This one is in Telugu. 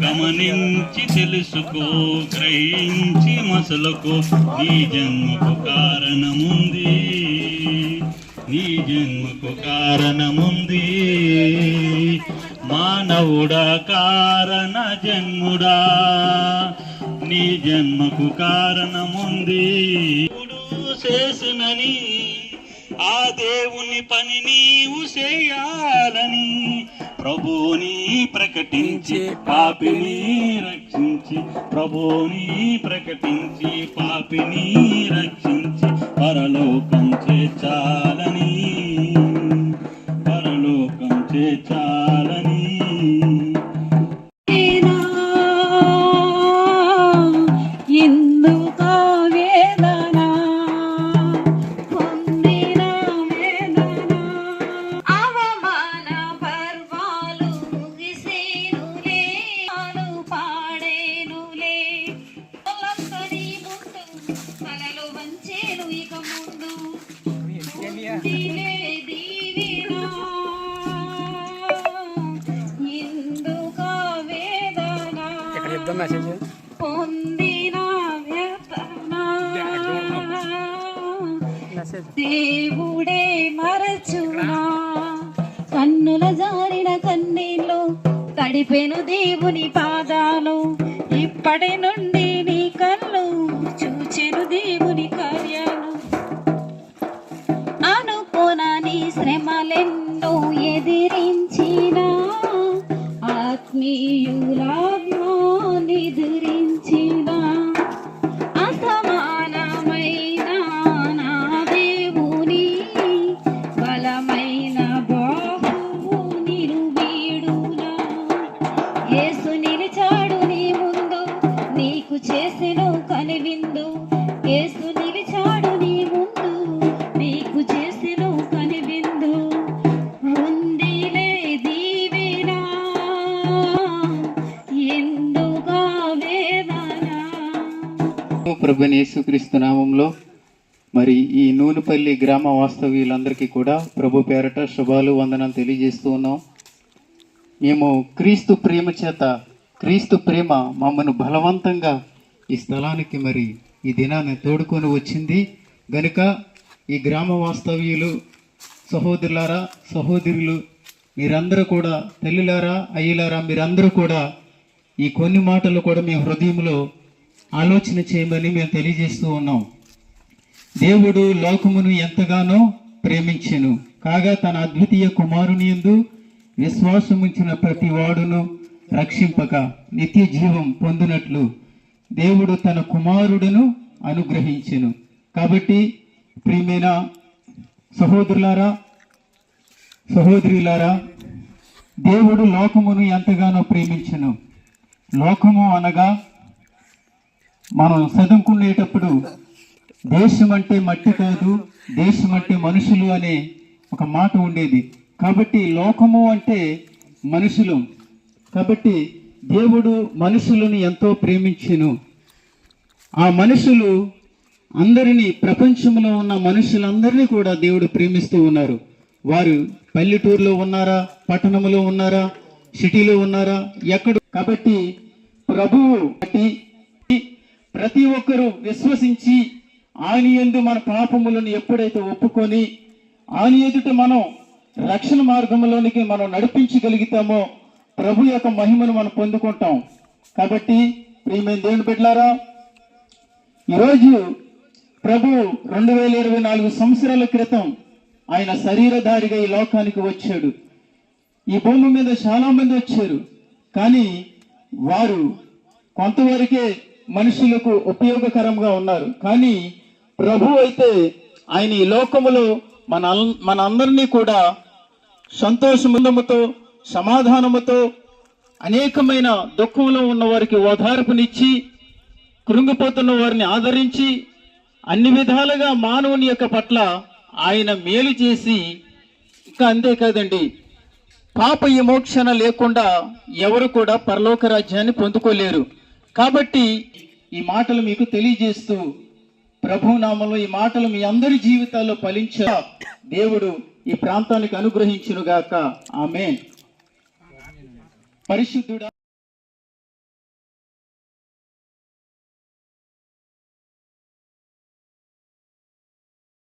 గమనించి తెలుసుకో గ్రహించి మసలకు. నీ జన్మకు కారణముంది. నీ జన్మకు కారణముంది. మానవుడా కారణ జన్ముడా. నీ జన్మకు కారణముంది. చేసినని ఆ దేవుని పని నీవు చేయాలని ప్రభుని ప్రకటించి పాపిని రక్షించి ప్రభుని ప్రకటించి పాపిని రక్షించి పరలోకం చేర్చాలని పరలోకం చేర్చాలని. వ్యతన మెసేజ్ దేవుడే మరచునా? కన్నుల జారిన కన్నీళ్ళు తడిపెను దేవుని పాదాలు. ఇప్పటి నుండి నీ కళ్ళు చూచెను దేవుని కార్యాలు. అనుకోనని శ్రమలెన్నో ఎదిరించిన ఆత్మీయులాగ్నిదిరించిన ప్రభుని యేసుక్రీస్తు నామంలో మరి ఈ నూనెపల్లి గ్రామ వాస్తవ్యులందరికీ కూడా ప్రభు పేరట శుభాలు వందనాలు తెలియజేస్తూ ఉన్నాం. మేము క్రీస్తు ప్రేమ చేత క్రీస్తు ప్రేమ మమ్మను బలవంతంగా ఈ స్థలానికి మరి ఈ దినాన్ని తోడుకొని వచ్చింది. గనుక ఈ గ్రామ వాస్తవ్యులు సహోదరులారా సహోదరులు మీరందరూ కూడా తల్లిలారా అయ్యలారా మీరందరూ కూడా ఈ కొన్ని మాటలు కూడా మీ హృదయంలో ఆలోచన చేయమని మేము తెలియజేస్తూ ఉన్నాం. దేవుడు లోకమును ఎంతగానో ప్రేమించెను. కాగా తన అద్వితీయ కుమారుని యందు విశ్వాసముంచిన ప్రతి వాడును రక్షింపక నిత్య జీవం పొందినట్లు దేవుడు తన కుమారుడును అనుగ్రహించెను. కాబట్టి ప్రియమైన సహోదరులారా సహోదరులారా దేవుడు లోకమును ఎంతగానో ప్రేమించెను. లోకము అనగా మనం చదువుకునేటప్పుడు దేశం అంటే మట్టి కాదు దేశం అంటే మనుషులు అనే ఒక మాట ఉండేది. కాబట్టి లోకము అంటే మనుషులు. కాబట్టి దేవుడు మనుషులను ఎంతో ప్రేమించెను. ఆ మనుషులు అందరినీ ప్రపంచంలో ఉన్న మనుషులందరినీ కూడా దేవుడు ప్రేమిస్తూ ఉన్నారు. వారు పల్లెటూరులో ఉన్నారా పట్టణంలో ఉన్నారా సిటీలో ఉన్నారా ఎక్కడ. కాబట్టి ప్రభువు బట్టి ప్రతి ఒక్కరూ విశ్వసించి ఆయన యందు మన పాపములను ఎప్పుడైతే ఒప్పుకొని ఆయన ఎదుట మనం రక్షణ మార్గంలోనికి మనం నడిపించగలుగుతామో ప్రభు యొక్క మహిమను మనం పొందుకుంటాం. కాబట్టి ప్రియమైన దేవుని బిడ్డలారా ఈరోజు ప్రభు రెండు వేల ఇరవై నాలుగు సంవత్సరాల క్రితం ఆయన శరీరధారిగా ఈ లోకానికి వచ్చాడు. ఈ భూమి మీద చాలామంది వచ్చారు. కానీ వారు కొంతవరకే మనుషులకు ఉపయోగకరంగా ఉన్నారు. కానీ ప్రభు అయితే ఆయన ఈ లోకములో మన అల్- మన అందరినీ కూడా సంతోషముందముతో సమాధానముతో అనేకమైన దుఃఖంలో ఉన్న వారికి ఓదార్పునిచ్చి కృంగిపోతున్న వారిని ఆదరించి అన్ని విధాలుగా మానవుని యొక్క పట్ల ఆయన మేలు చేసి ఇంకా అంతేకాదండి పాప విమోక్షణ లేకుండా ఎవరు కూడా పరలోక రాజ్యాన్ని పొందుకోలేరు. కాబట్టి ఈ మాటలు మీకు తెలియజేస్తూ ప్రభు నామంలో ఈ మాటలు మీ అందరి జీవితాల్లో ఫలించ దేవుడు ఈ ప్రాంతానికి అనుగ్రహించునుగాక. ఆమె పరిశుద్ధుడా